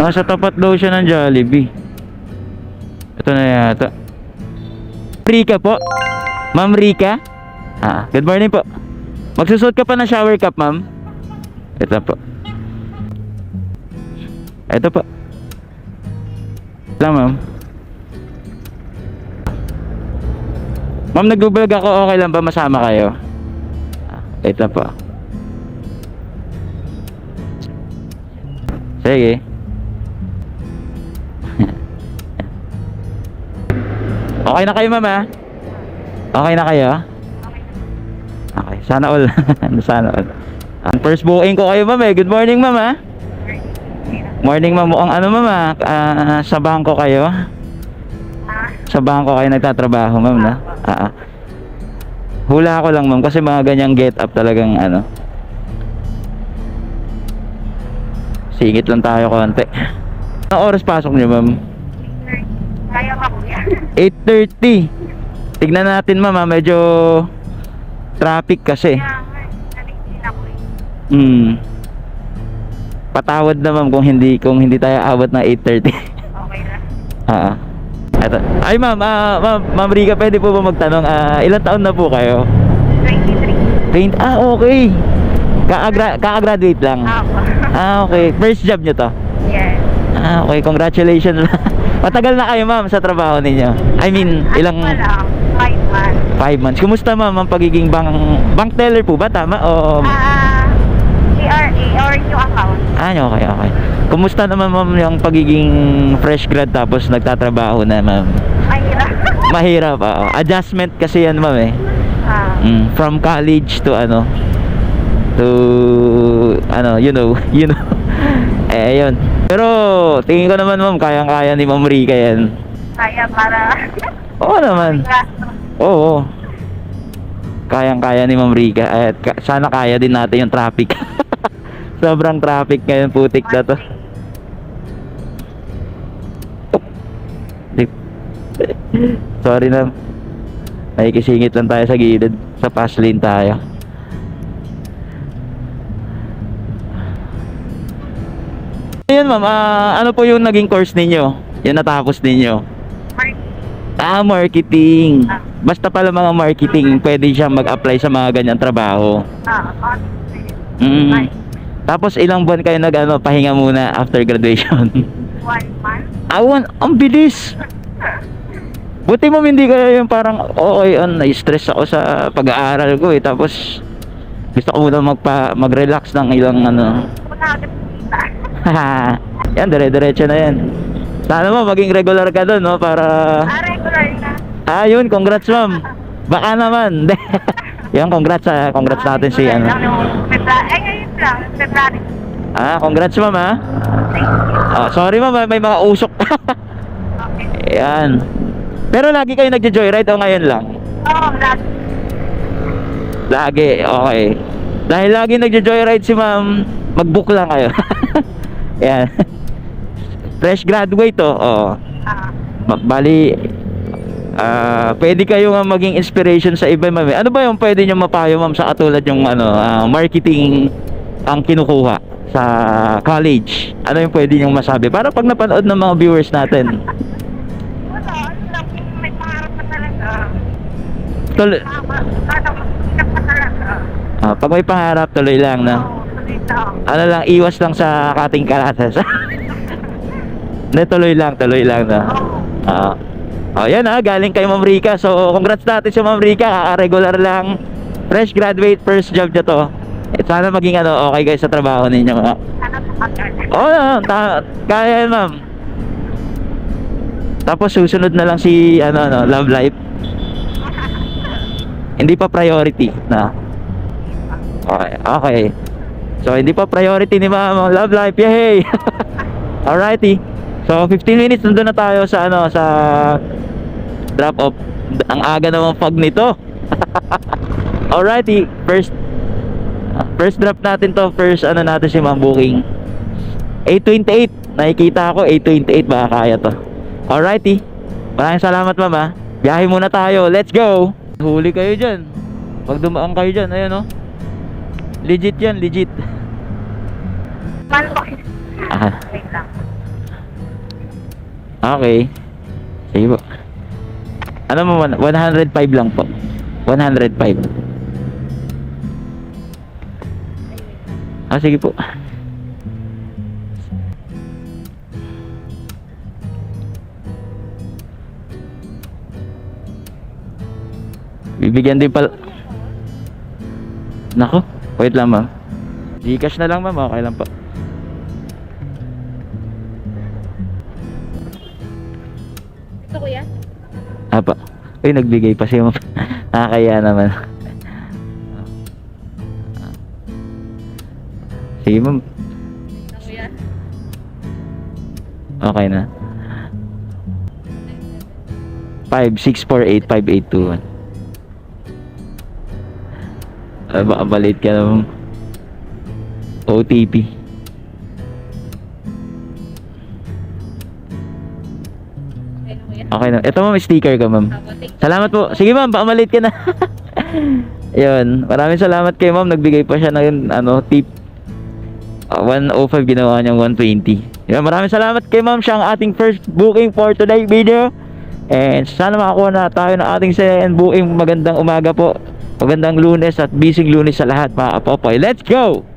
Nasa tapat daw siya ng Jollibee. Ito na yata. Rika po. Ma'am Rika? Ah, good morning po. Magsusot ka pa ng shower cap, ma'am? Ito po. Ito po. Lang, ma'am. Ma'am, nag-vlog ako. Okay lang ba masama kayo? Ah, Ito po. Sige. Okay na kayo, ma'am, ah? Okay na kayo? Okay, sana all. sana all. Ang first booking ko kayo, ma'am, eh. Good morning, ma'am, ah. Morning, ma'am. Mukhang ano, ma'am, ah. Ah, sa bangko kayo? Sa bangko kayo nagtatrabaho, ma'am, na? Ah, ah. Hula ko lang, ma'am, kasi mga ganyang get up talagang, ano. Singit lang tayo konti. Anong oras pasok niyo, ma'am? Kaya ka kuya. 8.30. Tignan natin, ma'am, ah. Medyo traffic kasi. Eh. Hmm. Patawad na, ma'am, kung hindi kung hindi tayo abot ng 8.30. Okay lang. Ah. Eto. Ay, ma'am, ah, ma'am, ma'am Rika, pwede po ba magtanong, ah, ilang taon na po kayo? 23. 20, ah, okay. Kaagra kaka-graduate lang. Ako. Ah, okay. First job nyo to? Yes. Ah, okay. Congratulations. Matagal na kayo, ma'am, sa trabaho ninyo. I mean, ilang... Ano lang? Five months. Five months. Kumusta, ma'am, ang pagiging bank... Bank teller po ba? Tama? O... Ah, CRA or yung account. Ah, okay, okay. Kumusta naman, ma'am, yung pagiging fresh grad tapos nagtatrabaho na, ma'am? Mahirap. Mahirap, oo. Adjustment kasi yan, ma'am, eh. ah, Mm, from college to ano to ano you know you know eh ayun. Pero tingin ko naman ma'am kayang-kaya ni Ma'am Rika yan. Kaya para. Oo naman. Oo. Kayang-kaya ni Ma'am Rika. At ka- sana kaya din natin yung traffic. Sobrang traffic ngayon putik na to. Sorry na nakikisingit lang tayo sa gilid. Sa fast lane tayo Ayun ma'am, ah, ano po yung naging course ninyo? Yung natapos ninyo? Mark, Ah, marketing. Basta pala mga marketing, pwede siya mag-apply sa mga ganyan trabaho. ah. Mm. Tapos ilang buwan kayo nag ano, pahinga muna after graduation? One month. Awan, ang bilis. Buti mo hindi kayo yung parang okay, on, na-stress ako sa pag-aaral ko eh. Tapos gusto ko muna magpa mag-relax ng ilang ano. Wala. yan, dire-diretso na yan. Sana mo maging regular ka doon, no? Para Ah, regular na. Ah, yun, congrats ma'am. Baka naman. Yan, congrats ah. Congrats natin si ano. February. Eh, ngayon lang. February. Ah, congrats ma'am ah. Thank you. Ah, sorry ma'am, may- mga usok. Okay. Yan. Pero lagi kayo nagjo-joyride o ngayon lang? Oo, lagi. Lagi, okay. Dahil lagi nagjo-joyride si ma'am, mag-book lang kayo. Yan. Fresh graduate to. Oh. Ah, Ma- Bali, ah pwede kayo nga maging inspiration sa iba, ma'am. Ano ba yung pwede nyo mapayo, ma'am, sa katulad yung ano, ah, marketing ang kinukuha sa college? Ano yung pwede nyo masabi? Para pag napanood ng mga viewers natin, wala. Lang, may pangarap ka talaga. tuloy, Tama. Talaga. ah, pag may pangarap, tuloy lang, na. Lang. Ano lang, iwas lang sa kating karatas. Hindi, tuloy lang, tuloy lang, na. Ah. Oh, yan ah, galing kay Ma'am Rika. So, congrats natin sa Ma'am Rika. Kaka-regular lang. Fresh graduate, first job niya to. Eh, sana maging ano, okay guys sa trabaho ninyo. Sana tumagal. Oo, oh, ta- kaya yan, Ma'am. Tapos susunod na lang si ano ano, love life. Hindi pa priority na. Okay, okay. So hindi pa priority ni Ma'am ang love life. Yay! Alrighty. So 15 minutes nandun na tayo sa ano sa drop off. Ang aga naman pag nito. Alrighty, first first drop natin to, first ano natin si Ma'am booking. 828. Nakikita ako 828 baka kaya to. Alrighty. Maraming salamat Ma'am. Biyahe muna tayo. Let's go. Huli kayo diyan. Pag dumaan kayo diyan, ayan oh. Legit 'yan, legit. Ah. Okay. Sige po. Ano mo, one- 105 lang po. 105. Ah, sige po. Bibigyan din pala. Nako, wait lang ma'am. Gcash na lang ma'am, okay lang po. Ito kuya? Apa. Uy, nagbigay pa siya ma'am. Nakakaya naman. Sige ma'am, Ito kuya? okay na. 56485821. Ah, baka balit ka na ma'am. OTP. Okay na. Ito ma'am, sticker ka ma'am. Salamat po. Sige ma'am, baka malit ka na. Yun. Maraming salamat kay ma'am. Nagbigay pa siya ng ano, tip. Ah, 105 ginawa niyang 120. Yun, maraming salamat kay ma'am. Siya ang ating first booking for today video. And sana makakuha na tayo ng ating second booking. Magandang umaga po. Magandang lunes at busy lunes sa lahat mga kapopoy. Let's go!